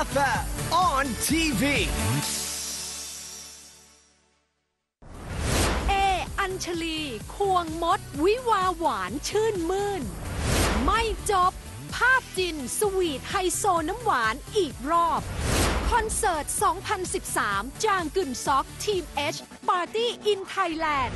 EFF on TV. เอ อัญชลี ควงมด วิวาหวานชื่นมื่น ไม่จบ ภาพจิน สวีทไฮโซน้ำหวานอีกรอบ คอนเสิร์ต 2013 จางกึนซอกทีม H Party in Thailand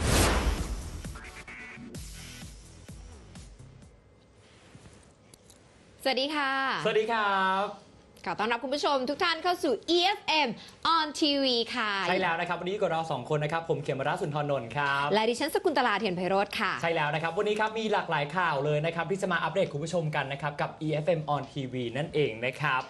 สวัสดีค่ะ สวัสดีครับ ขอต้อนรับคุณผู้ชมทุกท่านเข้าสู่ EFM on TV ค่ะ ใช่แล้วนะครับวันนี้อยู่กับเราสองคนนะครับผมเขมรัตน์สุนทรนนท์ครับและดิฉันสกุลตลาเทียนไพโรธค่ะ ใช่แล้วนะครับวันนี้ครับมีหลากหลายข่าวเลยนะครับที่จะมาอัปเดตคุณผู้ชมกันนะครับกับ EFM on TV นั่นเองนะครับ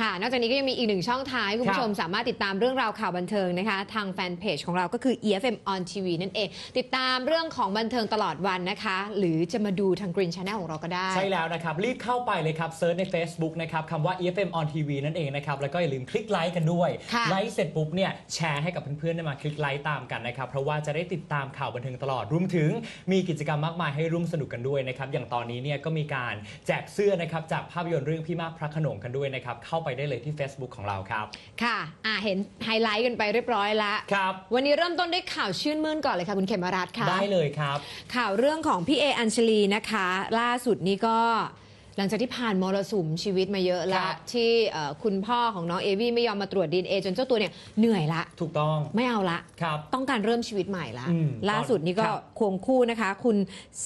ค่ะ นอกจากนี้ก็ยังมีอีกหนึ่งช่องทางให้คุณผู้ชมสามารถติดตามเรื่องราวข่าวบันเทิงนะคะ ทางแฟนเพจของเราก็คือ EFM on TV นั่นเอง ติดตามเรื่องของบันเทิงตลอดวันนะคะ หรือจะมาดูทาง Green Channel ของเราก็ได้ ใช่แล้วนะครับรีบเข้าไปเลยครับเซิร์ชใน Facebook นะครับคำว่า EFM on TV นั่นเองนะครับ แล้วก็อย่าลืมคลิกไลค์กันด้วยค่ะไลค์เสร็จปุ๊บเนี่ยแชร์ให้กับเพื่อนๆได้มาคลิกไลค์ตามกันนะครับ เพราะว่าจะได้ติดตามข่าวบันเทิงตลอดรวมถึงมีกิจกรรมมากมายให้ร่วมสนุกกันด้วยนะครับ อย่างตอนนี้เนี่ยก็มีการแจกเสื้อนะครับจากภาพยนตร์เรื่องพี่มากพระโขนงกันด้วยนะครับ เข้าไปได้เลยที่ Facebook ของเราครับ ค่ะอ่าเห็นไฮไลท์กันไปเรียบร้อยแล้วครับวันนี้เริ่มต้นด้วยข่าวชื่นมื่นก่อนเลยค่ะคุณเขมรัตน์ค่ะได้เลยครับ ข่าวเรื่องของพี่เออัญชลีนะคะ ล่าสุดนี้ก็ หลังจากที่ผ่านมรสุมชีวิตมาเยอะคละรับที่เอ่อคุณพ่อของน้องเอวี่ไม่ยอมมาตรวจดีเอจนเจ้าตัวเนี่ยเหนื่อยละ ถูกต้องไม่เอาละ ครับ ต้องการเริ่มชีวิตใหม่ละ อืมล่าสุดนี้ก็ครับ ควงคู่นะคะ คุณ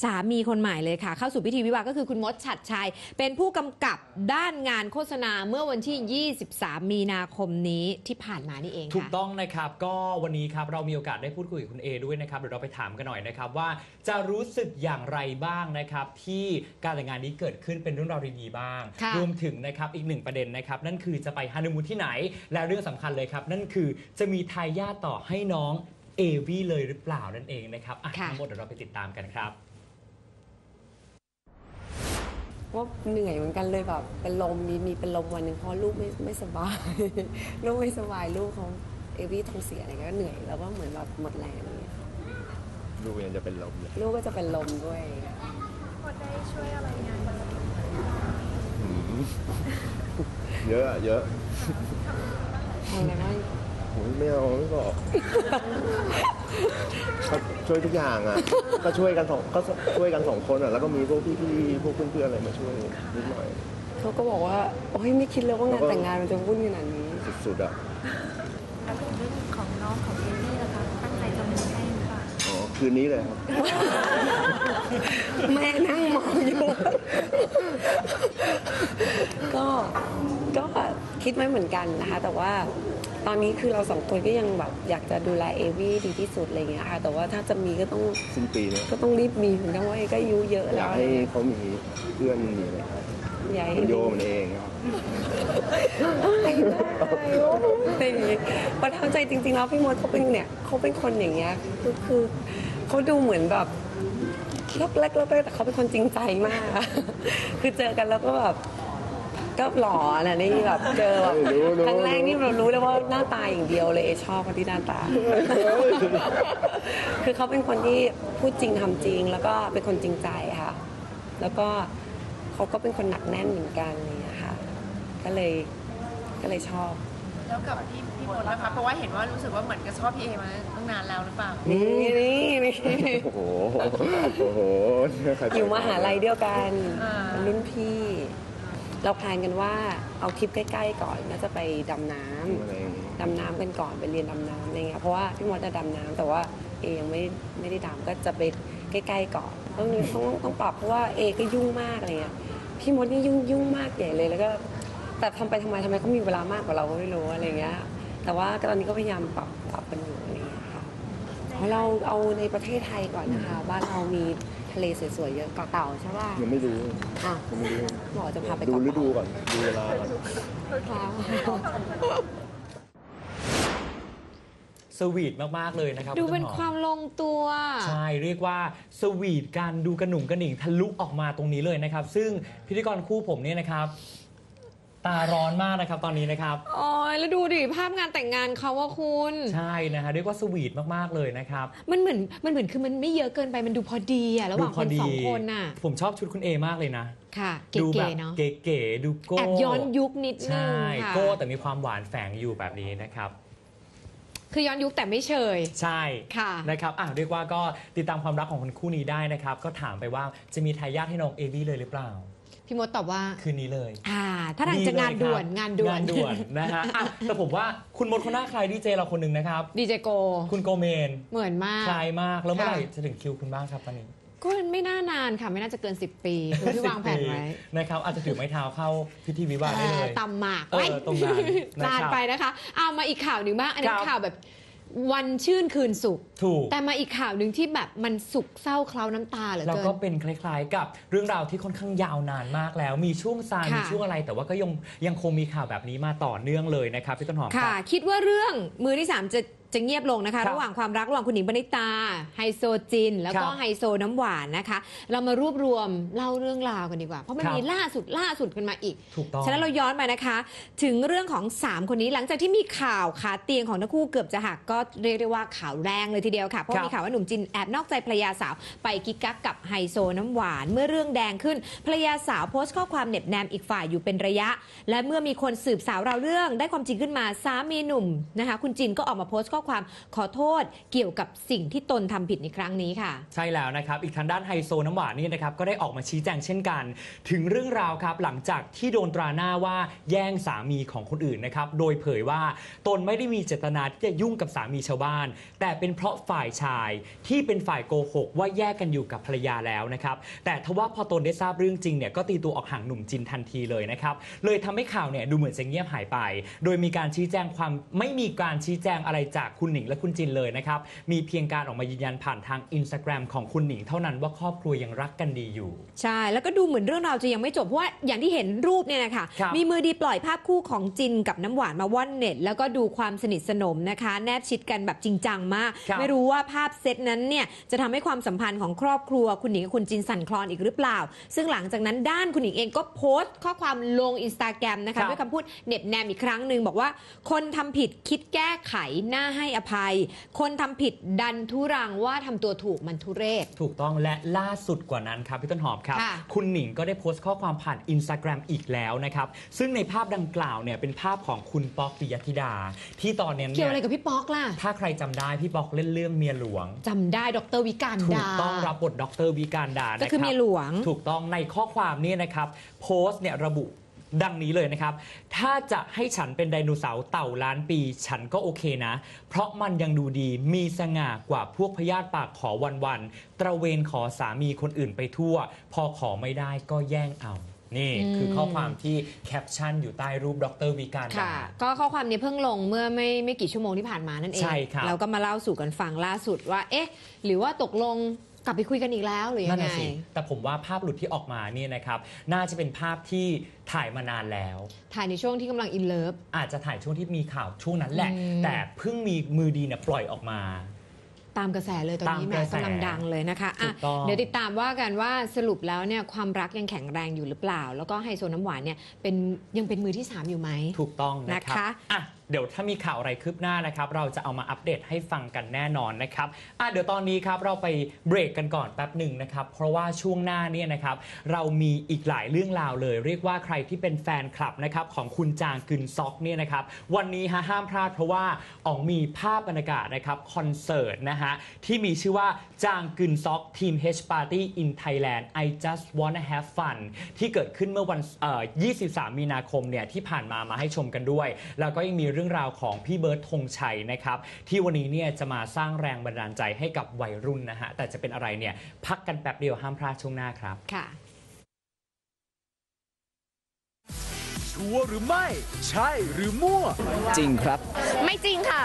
สามีคนใหม่เลยค่ะ เข้าสู่พิธีวิวาห์ก็คือคุณมดฉัดชัย เป็นผู้กำกับด้านงานโฆษณาเมื่อวันที่ 23 มีนาคมนี้ที่ผ่านมานี่เองถูกค่ะ ต้องนะครับ ก็วันนี้ครับเรามีโอกาสได้พูดคุยกับคุณเอด้วยนะครับเดี๋ยวเราไปถามกันหน่อยนะครับว่าจะรู้สึกอย่างไรบ้างนะครับ ที่การแต่งงานนี้เกิดขึ้นเป็นเรื่องราวดีๆบ้าง ค่ะรวมถึงนะครับอีกหนึ่งประเด็นนะครับนั่นคือจะไปฮันนีมูนที่ไหน และเรื่องสำคัญเลยครับ นั่นคือจะมีทายาทต่อให้น้องเอวี่เลยหรือเปล่านั่นเองนะครับอะค่ะ ทั้งหมดเดี๋ยวเราไปติดตามกันครับ ว่าเหนื่อยเหมือนกันเลยแบบเป็นลมมีมีเป็นลมวันหนึ่งเพราะลูกไม่ไม่สบาย ลูกไม่สบายลูกเขาเอวี่ท้องเสียอะไรเงี้ยก็เหนื่อยแล้วก็เหมือนแบบหมดแรงอะไรเงี้ยค่ะลูกยังจะเป็นลมเลยลูกก็จะเป็นลมด้วยอืม เยอะอะเยอะทำอะไรบ้างโอ้ยไม่เอาไม่บอกก็ช่วยทุกอย่างอะ ก็ช่วยกันสองก็ช่วยกันสองคนอะ แล้วก็มีพวกพี่ๆพวกเพื่อนๆอะไรมาช่วยนิดหน่อย เขาก็บอกว่า โอ้ยไม่คิดเลยว่างานแล้วก็แต่งงานมันจะวุ่นขนาดนี้ สุดๆอะ แล้วเรื่องของน้องของเอมี่ล่ะคะตั้งใจจะมีให้ คืนนี้เลยครับ แม่นั่งมองอยู่ ก็ก็คิดไม่เหมือนกันนะคะ แต่ว่าตอนนี้คือเราสองคนก็ยังแบบอยากจะดูแลเอวี่ดีที่สุดอะไรเงี้ยค่ะ แต่ว่าถ้าจะมีก็ต้องสิ้นปีเนี้ยก็ต้องรีบมีเหมือนกันว่าเอก็อายุเยอะอแล้ยากวให้เขามีเพื่อนมีอะไรใหญ่มันโยมันเองครับไม่ได้อะไรอย่างงี้ประทับใจจริงๆแล้วพี่มดเขาเป็นเนี่ยเขาเป็นคนอย่างเงี้ยคือคือ เขาดูเหมือนแบบเล็กเล็กๆแต่เขาเป็นคนจริงใจมากอะคือเจอกันแล้วก็แบบก็หล่อนะนี่แบบเจอแบบรู้รู้ ครั้งแรกนี่เรารู้เลยว่าหน้าตาอย่างเดียวเลยเอชอบเขาที่หน้าตา คือเขาเป็นคนที่พูดจริงทำจริง แล้วก็เป็นคนจริงใจค่ะ แล้วก็เขาก็เป็นคนหนักแน่นเหมือนกันอะไรอย่างเนี่ยค่ะ ก็เลยก็เลยชอบ แล้วกับพี่พี่มดนะคะเพราะว่าเห็นว่ารู้สึกว่าเหมือนกับชอบพี่เอมาตั้ง นานแล้วหรือเปล่า นี่นี่นี่โอ้โห โอ้โหเนี่ยใครอยู่มหาลัยเดียวกันอ่า เป็นรุ่นพี่ เราแพลนกันว่าเอาทริปใกล้ๆก่อนน่าจะไปดำน้ำ อะไรอย่างงี้ดำน้ำกันก่อนไปเรียนดำน้ำอะไรเงี้ยเพราะว่าพี่มดจะดำน้ำแต่ว่าเอยังไม่ไม่ได้ดำก็จะไปใกล้ๆก่อนต้องต้องต้องปรับเพราะว่าเอก็ยุ่งมากอะไรเงี้ยพี่มดนี่ยุ่งยุ่งมากใหญ่เลยแล้วก็ แต่ทำไปทำไมทำไมเขามีเวลามากกว่าเราก็ไม่รู้อะไรเงี้ยแต่ว่าตอนนี้ก็พยายามปรับปรับกันอยู่อะไรเงี้ยค่ะ เพราะเราเอาในประเทศไทยก่อนนะคะ บ้านเรามีทะเลสวยๆเยอะเกาะเต่าใช่ป่ะยังไม่รู้อ้าวยังไม่รู้บอกจะพาไปดูเกาะฤเต่าดูก่อนดูเวลาก่อนสวีทมากๆเลยนะครับดูเป็นณต้นหอความลงตัว ใช่ เรียกว่าสวีทการดูกระหนุ่งกระหนิ่งทะลุออกมาตรงนี้เลยนะครับ ซึ่งพิธีกรคู่ผมเนี่ยนะครับ ตาร้อนมากนะครับตอนนี้นะครับ โอ้ยแล้วดูดิภาพงานแต่งงานเขาว่าคุณ ใช่นะฮะเรียกว่าสวีทมากๆเลยนะครับ มันเหมือนมันเหมือนคือมันไม่เยอะเกินไปมันดูพอดีอะระหว่างดูคพนสองคนน่ะ ผมชอบชุดคุณเอมากเลยนะ ค่ะดูแบเก๋บๆเนาะเก๋ๆดูโก้แอบย้อนยุคนิดนึใช่งค่ะโก้แต่มีความหวานแฝงอยู่แบบนี้นะครับ คือย้อนยุคแต่ไม่เชยใช่ค่ะนะครับอะเรียกว่าก็ติดตามความรักของคนคู่นี้ได้นะครับ ก็ถามไปว่าจะมีทายาทให้น้องเอวี่เลยหรือเปล่า พี่มดตอบว่า คืนนี้เลย อ่า ถ้าทางจะงานด่วนงานด่วน งานด่วนนะฮะอะแต่ผมว่าคุณมดคนหน้าคล้ายดีเจเราคนหนึ่งนะครับ ดีเจโก คุณโกเมน เหมือนมาก คล้ายมาก แล้วเมื่อไหร่ค่ะจะถึงคิวคุณบ้างครับตอนนี้ ก็ไม่น่านานค่ะ ไม่น่าจะเกิน 10 ปีคือที่วางแผนไว้ นะครับอาจจะถือไม้เท้าเข้าพิธีวิวาห์ได้เลย ตำหมากเออไว้ตรงนั้นนะลานครับไปนะคะ เอามาอีกข่าวหนึ่งบ้าง อันนี้ครับ ข่าวแบบ วันชื่นคืนสุข ถูก แต่มาอีกข่าวหนึ่งที่แบบมันสุขเศร้าเคล้าน้ำตาเหลือแล้วเกิก็น เป็นคล้ายๆ กับเรื่องราวที่ค่อนข้างยาวนานมากแล้ว มีช่วงซายค่ะ มีช่วงอะไร แต่ว่าก็ยังยังคงมีข่าวแบบนี้มาต่อเนื่องเลยนะครับพี่ต้นหอมคค่ะ รับ คิดว่าเรื่องมือที่3จะ จะเงียบลงนะคะครับระหว่างความรักระหว่างคุณหญิงปณิตาไฮโซจิน แล้วก็ครับไฮโซน้ำหวานนะคะ เรามารวบรวมเล่าเรื่องราวกันดีกว่า เพราะมันครับมีล่าสุดล่าสุดกันมาอีก ถูกต้อง ฉะนั้นเราย้อนมานะคะ ถึงเรื่องของ 3 คนนี้หลังจากที่มีข่าวขาเตียงของทั้งคู่เกือบจะหักก็เรียกได้ว่าข่าวแรงเลยทีเดียวค่ะเพราะครับมีข่าวว่าหนุ่มจินแอบนอกใจภรรยาสาวไปกิ๊กกักกับไฮโซน้ำหวาน เมื่อเรื่องแดงขึ้นภรรยาสาวโพสต์ข้อความเหน็บแนมอีกฝ่ายอยู่เป็นระยะ และเมื่อมีคนสืบสาวเราวเรื่องได้ความจริงขึ้นมาสามีหนุ่มนะคะคุณจินก็ออกมาโพสต์ข้อความขอโทษเกี่ยวกับสิ่งที่ตนทำผิดในครั้งนี้ค่ะ ใช่แล้วนะครับ อีกทางด้านไฮโซน้ำหวานนี่นะครับก็ได้ออกมาชี้แจงเช่นกัน ถึงเรื่องราวครับหลังจากที่โดนตราหน้าว่าแย่งสามีของคนอื่นนะครับโดยเผยว่าตนไม่ได้มีเจตนาที่จะยุ่งกับสามีชาวบ้าน แต่เป็นเพราะฝ่ายชายที่เป็นฝ่ายโกหกว่าแยกกันอยู่กับภรรยาแล้วนะครับแต่ทว่าพอตนได้ทราบเรื่องจริงเนี่ยก็ตีตัวออกห่างหนุ่มจินทันทีเลยนะครับเลยทำให้ข่าวเนี่ยดูเหมือนจะเงียบหายไป โดยมีการชี้แจงความไม่มีการชี้แจงอะไรจากคุณหนิงและคุณจินเลยนะครับ มีเพียงการออกมายืนยันผ่านทางอินสตาแกรมของคุณหนิงเท่านั้นว่าครอบครัวยังรักกันดีอยู่ ใช่แล้วก็ดูเหมือนเรื่องราวจะยังไม่จบ เพราะว่าอย่างที่เห็นรูปเนี่ยนะคะครับ มีมือดีปล่อยภาพคู่ของจินกับน้ำหวานมาว่อนเน็ต แล้วก็ดูความสนิทสนมนะคะ แนบชิดกันแบบจริงจังมาก ครับ ไม่รู้ว่าภาพเซตนั้นเนี่ยจะทำให้ความสัมพันธ์ของครอบครัวคุณหนิงกับคุณจินสั่นคลอนอีกหรือเปล่า ซึ่งหลังจากนั้นด้านคุณหนิงเองก็โพสต์ ข้อความลงอินสตาแกรมนะครัคะบ ด้วยคำพูดเหน็บแนมอีกครั้งหนึ่งบอกว่า คนทำผิดคิดแก้ไขน่าให้อภัย คนทำผิดดันทุรังว่าทำตัวถูกมันทุเรศ ถูกต้องและล่าสุดกว่านั้นครับพี่ต้นหอมครับ ค่ะคุณหนิงก็ได้โพสต์ข้อความผ่านอินสตาแกรมอีกแล้วนะครับ ซึ่งในภาพดังกล่าวเนี่ยเป็นภาพของคุณป๊อกปิยธิดา ที่ตอนนี้เกี่ยวเนี่อะไรยกับพี่ป๊อกล่ะถ้าใครจำได้พี่ป๊อกเล่นเรื่องเมียหลวง จำได้ดรวิการถูดา กต้องรับบทดรวิการดานะคก็รับคือเมียหลวง ถูกต้องในข้อความนี้นะครับ โพสต์เนี่ยระบุ ดังนี้เลยนะครับ ถ้าจะให้ฉันเป็นไดโนเสาร์เต่าล้านปี ฉันก็โอเคนะ เพราะมันยังดูดีมีสง่ากว่าพวกพยาธิปากขอวันๆตระเวนขอสามีคนอื่นไปทั่ว พอขอไม่ได้ก็แย่งเอา นี่อืมคือข้อความที่แคปชั่นอยู่ใต้รูปดรวิการดา ค่ะ ก็ข้อความนี้เพิ่งลงเมื่อไม่ไม่กี่ชั่วโมงที่ผ่านมานั่นเองใช่ครับเราก็มาเล่าสู่กันฟังล่าสุดว่า เอ๊ะ หรือว่าตกลง กลับไปคุยกันอีกแล้วหรือยันั่นงไง น่ะสิแต่ผมว่าภาพหลุดที่ออกมาเนี่ยนะครับ น่าจะเป็นภาพที่ถ่ายมานานแล้ว ถ่ายในช่วงที่กำลังอินเลิฟ อาจจะถ่ายช่วงที่มีข่าวช่วงนั้นแหละ อืม แต่เพิ่งมีมือดีเนี่ยปล่อยออกมา ตามกระแสเลยตอนนี้ตามแหมกระแสกำลังดังเลยนะคะอะถูกต้อง เดี๋ยวติดตามว่ากันว่าสรุปแล้วเนี่ยความรักยังแข็งแรงอยู่หรือเปล่า แล้วก็ไฮโซน้ำหวานเนี่ยเป็นยังเป็นมือที่3อยู่ไหม ถูกต้องนะครันะคะอะ เดี๋ยวถ้ามีข่าวอะไรคืบหน้านะครับ เราจะเอามาอัปเดตให้ฟังกันแน่นอนนะครับอะเดี๋ยวตอนนี้ครับเราไปเบรกกันก่อนแป๊บหนึ่งนะครับ เพราะว่าช่วงหน้าเนี่ยนะครับ เรามีอีกหลายเรื่องราวเลย เรียกว่าใครที่เป็นแฟนคลับนะครับของคุณจางกึนซอกเนี่ยนะครับ วันนี้ฮะห้ามพลาดเพราะว่าอ๋องมีภาพบรรยากาศนะครับคอนเสิร์ตนะฮะที่มีชื่อว่าจางกึนซอกทีม H Party in Thailand I just wanna have fun ที่เกิดขึ้นเมื่อวันเอ่อ23 มีนาคมเนี่ยที่ผ่านมามาให้ชมกันด้วย แล้วก็ยังมีเรื่องราวของพี่เบิร์ดธงชัยนะครับที่วันนี้เนี่ยจะมาสร้างแรงบันดาลใจให้กับวัยรุ่นนะฮะแต่จะเป็นอะไรเนี่ยพักกันแป๊บเดียวห้ามพลาดช่วงหน้าครับค่ะชัวร์หรือไม่ ใช่หรือมั่ว จริงครับ ไม่จริงค่ะ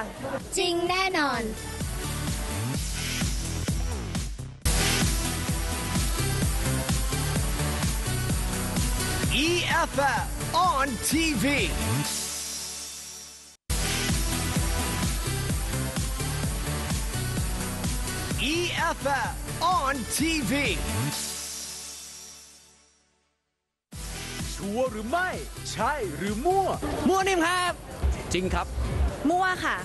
จริงแน่นอน EFF on TV. EFF on TV. ชัวร์หรือไม่ ใช่หรือมั่ว มั่วนิ่มครับ จริงครับ มั่วค่ะ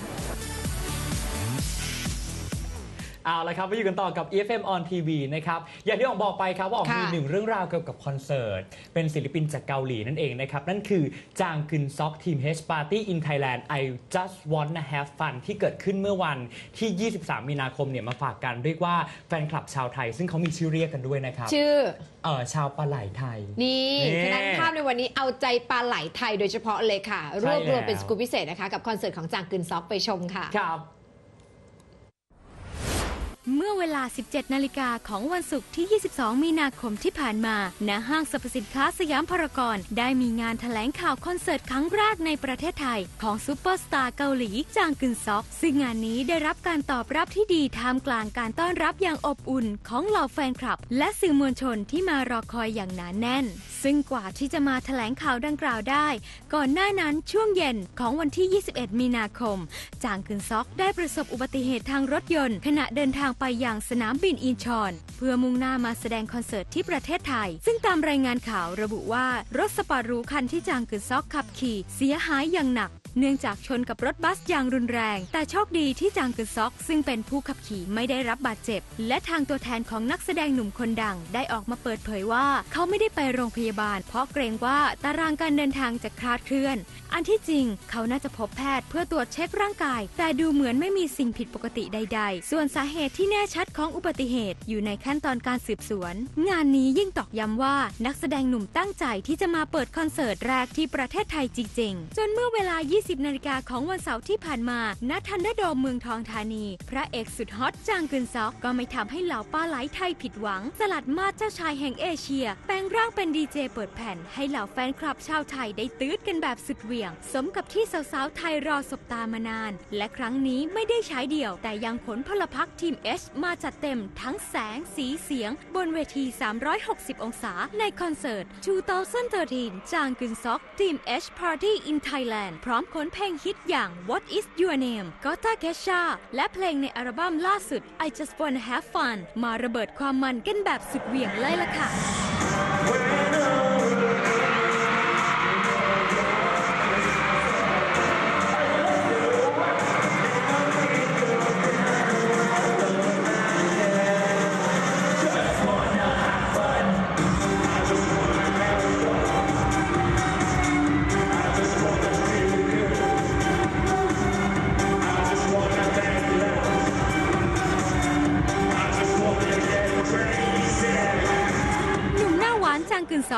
เอาละครับมาอยู่กันต่อกับ EFM on TV นะครับอย่างที่อองบอกไปครับว่าอองค่ะมีหนึ่งเรื่องราวเกี่ยวกับคอนเสิร์ต เป็นศิลปินจากเกาหลีนั่นเองนะครับ นั่นคือจางกึนซอกทีม H Party in Thailand I just wanna have fun ที่เกิดขึ้นเมื่อวันที่ 23 มีนาคมเนี่ยมาฝากกันเรียกว่าแฟนคลับชาวไทย ซึ่งเขามีชื่อเรียกกันด้วยนะครับชื่อ เออชาวปลาไหลไทย นี่นี่ฉะนั้นภาพในวันนี้เอาใจปลาไหลไทยโดยเฉพาะเลยค่ะ รวบรวมเป็นแล้วสกู๊ปพิเศษนะคะ กับคอนเสิร์ตของจางกึนซอกไปชมค่ะ ครับ เมื่อเวลา 17 นาฬิกาของวันศุกร์ที่ 22 มีนาคมที่ผ่านมาณห้างสรรพสินค้าสยามพารากอนได้มีงานแถลงข่าวคอนเสิร์ตครั้งแรกในประเทศไทย ของซูเปอร์สตาร์เกาหลีจางกึนซอก ซึ่งงานนี้ได้รับการตอบรับที่ดีท่ามกลางการต้อนรับอย่างอบอุ่นของเหล่าแฟนคลับ และสื่อมวลชนที่มารอคอยอย่างหนานแน่น ซึ่งกว่าที่จะมาแถลงข่าวดังกล่าวได้ ก่อนหน้านั้นช่วงเย็นของวันที่ 21 มีนาคม จางกึนซอกได้ประสบอุบัติเหตุทางรถยนต์ ขณะเดินทางไปยังสนามบินอินชอน เพื่อมุ่งหน้ามาแสดงคอนเสิร์ตที่ประเทศไทย ซึ่งตามรายงานข่าวระบุว่ารถสปาร์หรูคันที่จางกึนซอกขับขี่ เสียหายอย่างหนัก เนื่องจากชนกับรถบัสอย่างรุนแรง แต่โชคดีที่จางกึนซอก ซึ่งเป็นผู้ขับขี่ไม่ได้รับบาดเจ็บ และทางตัวแทนของนักแสดงหนุ่มคนดัง ได้ออกมาเปิดเผยว่า เขาไม่ได้ไปโรงพยาบาล เพราะเกรงว่าตารางการเดินทางจะคลาดเคลื่อน อันที่จริง เขาน่าจะพบแพทย์เพื่อตรวจเช็คร่างกาย แต่ดูเหมือนไม่มีสิ่งผิดปกติใด ๆ ส่วนสาเหตุที่แน่ชัดของอุบัติเหตุอยู่ในขั้นตอนการสืบสวน งานนี้ยิ่งตอกย้ำว่านักแสดงหนุ่มตั้งใจที่จะมาเปิดคอนเสิร์ตแรกที่ประเทศไทยจริงๆ จนเมื่อเวลา 20นาฬิกาของวันเสาร์ที่ผ่านมา ณ ทันดอร์โดมเมืองทองธานี พระเอกสุดฮอตจางกึนซอกก็ไม่ทำให้เหล่าป้าไหลไทยผิดหวัง สลัดมาเจ้าชายแห่งเอเชีย แปลงร่างเป็นดีเจเปิดแผ่น ให้เหล่าแฟนคลับชาวไทยได้ตื้ดกันแบบสุดเหวี่ยง สมกับที่สาวๆไทยรอสบตามานาน และครั้งนี้ไม่ได้ใช้เดี่ยว แต่ยังขนพลพรรคทีม H มาจัดเต็มทั้งแสงสีเสียง บนเวที 360 องศาในคอนเสิร์ต 2013 จางกึนซอกทีม H Party in Thailand พร้อมขนเพลงฮิตอย่าง What is your name Gotta Kesha และเพลงในอัลบั้มล่าสุด I just wanna have fun มาระเบิดความมันกันแบบสุดเหวี่ยงเลยล่ะค่ะ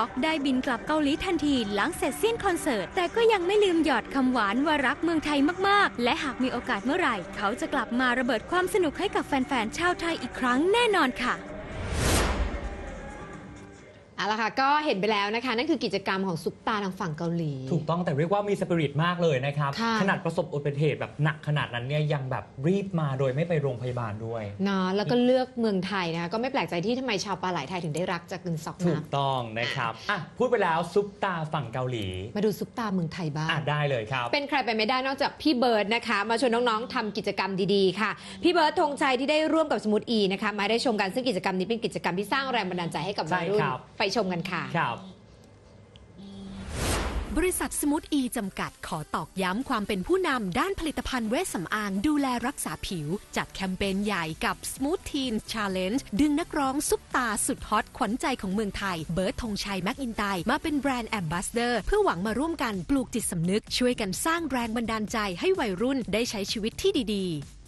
จางกึนซอกได้บินกลับเกาหลีทันทีหลังเสร็จสิ้นคอนเสิร์ต แต่ก็ยังไม่ลืมหยอดคำหวานว่ารักเมืองไทยมากๆ และหากมีโอกาสเมื่อไหร่ เขาจะกลับมาระเบิดความสนุกให้กับแฟนๆชาวไทยอีกครั้งแน่นอนค่ะ เอาละค่ะก็เห็นไปแล้วนะคะ นั่นคือกิจกรรมของซุปตาทางฝั่งเกาหลี ถูกต้องแต่เรียกว่ามีสปิริตมากเลยนะครับ ค่ะ ขนาดประสบอุบัติเหตุแบบหนักขนาดนั้นเนี่ยยังแบบรีบมาโดยไม่ไปโรงพยาบาลด้วย เนาะแล้วก็เลือกเมืองไทยนะคะก็ไม่แปลกใจที่ทำไมชาวปลาไหลไทยถึงได้รักจากกึนซอกถูนะกต้องนะครับอะพูดไปแล้วซุปตาฝั่งเกาหลีมาดูซุปตาเมืองไทยบ้าง อะได้เลยครับ เป็นใครไปไม่ได้นอกจากพี่เบิร์ดนะคะ มาชวนน้องๆทำกิจกรรมดีๆค่ะ พี่เบิร์ดธงชัยที่ได้ร่วมกับสมุทอีนะคะมาได้ชมกันซึ่งกิจกรรมนี้เป็นกิจกรรมที่สร้างแรงบันดาลใจให้กับวัยรุ่นใช่ครับ ไปชมกันค่ะ ครับ บริษัทสมูทอีจำกัดขอตอกย้ำความเป็นผู้นำด้านผลิตภัณฑ์เวชสำอางดูแลรักษาผิว จัดแคมเปญใหญ่กับ Smooth Teen Challenge ดึงนักร้องซุปตาสุดฮอตขวัญใจของเมืองไทย เบิร์ดธงชัยแม็กอินไตมาเป็นแบรนด์แอมบาสเดอร์ เพื่อหวังมาร่วมกันปลูกจิตสำนึก ช่วยกันสร้างแรงบันดาลใจให้วัยรุ่นได้ใช้ชีวิตที่ดีๆ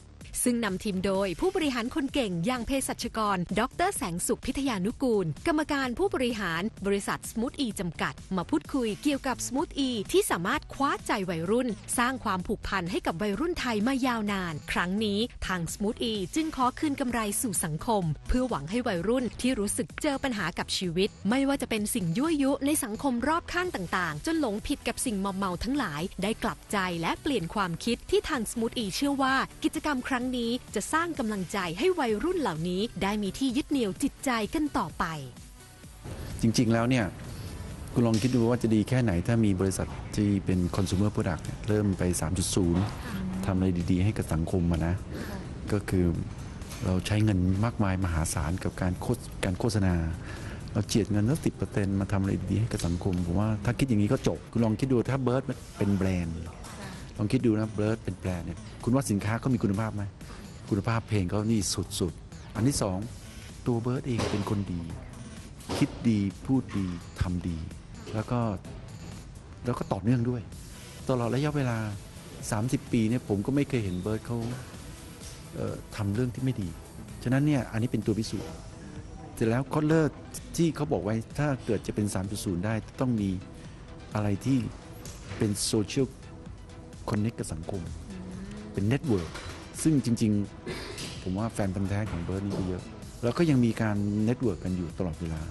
ซึ่งนำทีมโดยผู้บริหารคนเก่งอย่างเภสัชกร ดรแสงสุขพิทยานุกูล กรรมการผู้บริหารบริษัท Smooth E จำกัด มาพูดคุยเกี่ยวกับ Smooth E ที่สามารถคว้าใจวัยรุ่น สร้างความผูกพันให้กับวัยรุ่นไทยมายาวนาน ครั้งนี้ทาง Smooth E จึงขอคืนกำไรสู่สังคม เพื่อหวังให้วัยรุ่นที่รู้สึกเจอปัญหากับชีวิต ไม่ว่าจะเป็นสิ่งยั่วยุในสังคมรอบข้างต่างๆ จนหลงผิดกับสิ่งมอมเมาทั้งหลาย ได้กลับใจและเปลี่ยนความคิดที่ทาง Smooth E เชื่อว่ากิจกรรมครั้งนี้จะสร้างกำลังใจให้วัยรุ่นเหล่านี้ ได้มีที่ยึดเหนี่ยวจิตใจกันต่อไป จริง ๆ แล้วเนี่ยคุณลองคิดดูว่าจะดีแค่ไหนถ้ามีบริษัทที่เป็น consumer product เนี่ยเริ่มไป 3.0 ทำอะไรดี ๆ ให้กับสังคมอะนะ ก็คือเราใช้เงินมากมายมหาศาลกับการโฆษการโฆษณา เราเจียดเงินสักสิบเปอร์เซ็นต์มาทำอะไรดีๆให้กับสังคมผมว่าถ้าคิดอย่างนี้ก็จบ คุณลองคิดดูถ้าเบิร์ดเป็นแบรนด์ ลองคิดดูนะเบิร์ดเป็นแบรเนี่ยคุณว่าสินค้าเขามีคุณภาพไหมคุณภาพเพลงเขานี่สุดๆ อันที่สองตัวเบิร์ดเองเป็นคนดี คิดดีพูดดีทำดี แล้วก็แล้วก็ต่อเนื่องด้วย ตลอดระยะเวลา 30 ปีเนี่ยผมก็ไม่เคยเห็นเบิร์ดเขาเทำเรื่องที่ไม่ดี ฉะนั้นเนี่ยอันนี้เป็นตัวพิสูจน์เสร็จแล้วคอตเลอร์ที่เขาบอกไว้ถ้าเกิดจะเป็น 3.0 ได้ต้องมีอะไรที่เป็นโซเชียล คอนเน c t กับสังคม เป็นเน็ตเวิร์กซึ่งจริง ๆ ผมว่าแฟนพันธ์แท้ของเบิร์ดนี่ก็เยอะ แล้วก็ยังมีการเน็ตเวิร์กกันอยู่ตลอดเวลา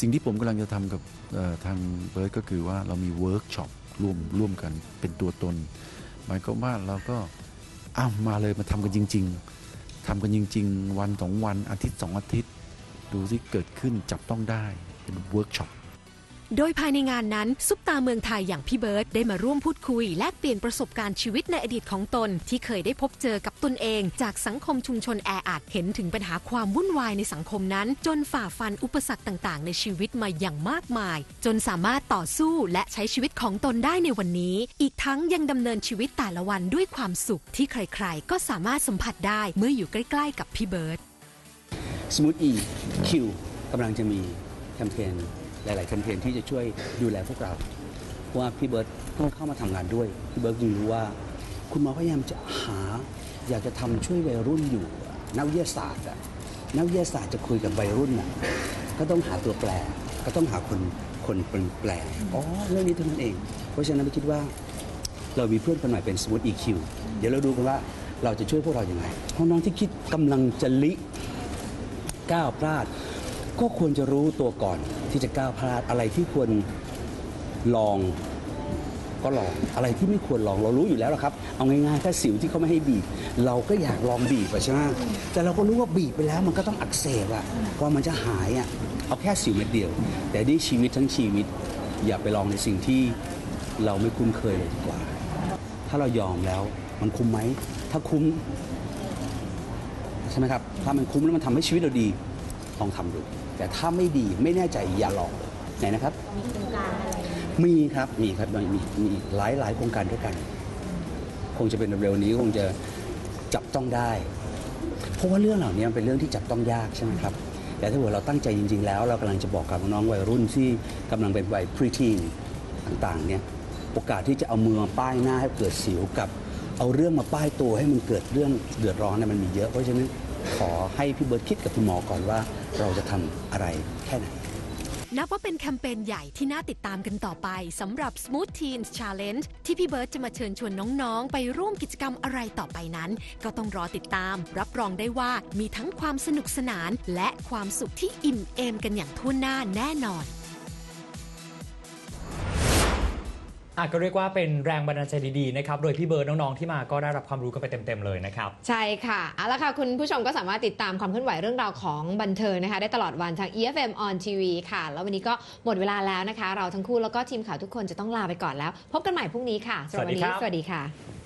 สิ่งที่ผมกำลังจะทำกับเอ่อทางเบิร์ดก็คือว่าเรามีเวิร์กช็อปร่วมร่วมกันเป็นตัวตน หมายความว่าเราก็อ้าวมาเลยมาทำกันจริง ๆทำกันจริง ๆ วันสองวันอาทิตย์สองอาทิตย์ ดูที่เกิดขึ้นจับต้องได้เป็นเวิร์กช็อป โดยภายในงานนั้น ซุปตาเมืองไทยอย่างพี่เบิร์ดได้มาร่วมพูดคุย แลกเปลี่ยนประสบการณ์ชีวิตในอดีตของตน ที่เคยได้พบเจอกับตนเอง จากสังคมชุมชนแออัดเห็นถึงปัญหาความวุ่นวายในสังคมนั้น จนฝ่าฟันอุปสรรคต่างๆ ในชีวิตมาอย่างมากมาย จนสามารถต่อสู้และใช้ชีวิตของตนได้ในวันนี้ อีกทั้งยังดำเนินชีวิตแต่ละวันด้วยความสุขที่ใครๆ ก็สามารถสัมผัสได้เมื่ออยู่ใกล้ ๆ กับพี่เบิร์ด Smooth E Q กำลังจะมีแคมเปญ หลาย ๆ แคมเปญที่จะช่วยดูแลพวกเราเพราะว่าพี่เบิร์ตเพิ่งเข้ามาทำงานด้วยพี่เบิร์ตจึงรู้ว่า คุณหมอพยายามจะหา อยากจะทำช่วยวัยรุ่นอยู่ นักวิทยาศาสตร์อะนักวิทยาศาสตร์จะคุยกับวัยรุ่นอะก็ต้องหาตัวแปร ก็ต้องหาคนคนเป็นแปลอ๋อเรื่องนี้เท่านั้นเอง เพราะฉะนั้นไม่คิดว่า เรามีเพื่อนคนใหม่เป็น Smooth EQ เดี๋ยวเราดูกันว่าเราจะช่วยพวกเราอย่างไรน้องๆที่คิดกำลังจะลิก้าวพลาด ก็ควรจะรู้ตัวก่อนที่จะก้าวพลาดอะไรที่ควรลองก็ลองอะไรที่ไม่ควรลองเรารู้อยู่แล้วละครับ เอาง่ายๆถ้าสิวที่เขาไม่ให้บีบ เราก็อยากลองบีบอะใช่ไหมแต่เราก็รู้ว่าบีบไปแล้วมันก็ต้องอักเสบอะว่ามันจะหายอะเอาแค่สิวเม็ดเดียว แต่นี่ชีวิตทั้งชีวิต อย่าไปลองในสิ่งที่เราไม่คุ้นเคยเลยดีกว่า ถ้าเรายอมแล้วมันคุ้มไหมถ้าคุ้มใช่ไหมครับถ้ามันคุ้มแล้วมันทำให้ชีวิตเราดีลองทำดู แต่ถ้าไม่ดีไม่แน่ใจอย่าลองไหนนะครับ มีโครงการอะไรมีครับมีครับมีมีมีหลายหลายโครงการด้วยกัน คงจะเป็นเร็วๆนี้คงจะจับต้องได้ เพราะว่าเรื่องเหล่านี้มันเป็นเรื่องที่จับต้องยากใช่ไหมครับ แต่ถ้าเกิดเราตั้งใจจริง ๆ แล้วเรากำลังจะบอกกับน้องๆวัยรุ่นที่กำลังเป็นวัยพรีทีนต่างๆเนี่ยโอกาสที่จะเอามือมาป้ายหน้าให้เกิดสิวกับ เอาเรื่องมาป้ายตัวให้มันเกิดเรื่องเดือดร้อนเนี่ยมันมีเยอะเพราะฉะนั้นขอให้พี่เบิร์ดคิดกับคุณหมอก่อนว่า เราจะทำอะไรแค่ไหนนับว่าเป็นแคมเปญใหญ่ที่น่าติดตามกันต่อไปสำหรับ Smooth Teens Challenge ที่พี่เบิร์ตจะมาเชิญชวนน้องๆ ไปร่วมกิจกรรมอะไรต่อไปนั้น ก็ต้องรอติดตาม รับรองได้ว่ามีทั้งความสนุกสนาน และความสุขที่อิ่มเอมกันอย่างทั่วหน้าแน่นอน อะก็เรียกว่าเป็นแรงบันดาลใจดีๆนะครับ โดยพี่เบิร์ดน้องๆที่มาก็ได้รับความรู้กันไปเต็มๆเลยนะครับ ใช่ค่ะเอาละค่ะ คุณผู้ชมก็สามารถติดตามความเคลื่อนไหวเรื่องราวของบันเทิงนะคะ ได้ตลอดวันทาง EFM on TV ค่ะ แล้ววันนี้ก็หมดเวลาแล้วนะคะ เราทั้งคู่แล้วก็ทีมข่าวทุกคนจะต้องลาไปก่อนแล้ว พบกันใหม่พรุ่งนี้ค่ะสำหรับวันนี้สวัสดีครับสวัสดีค่ะ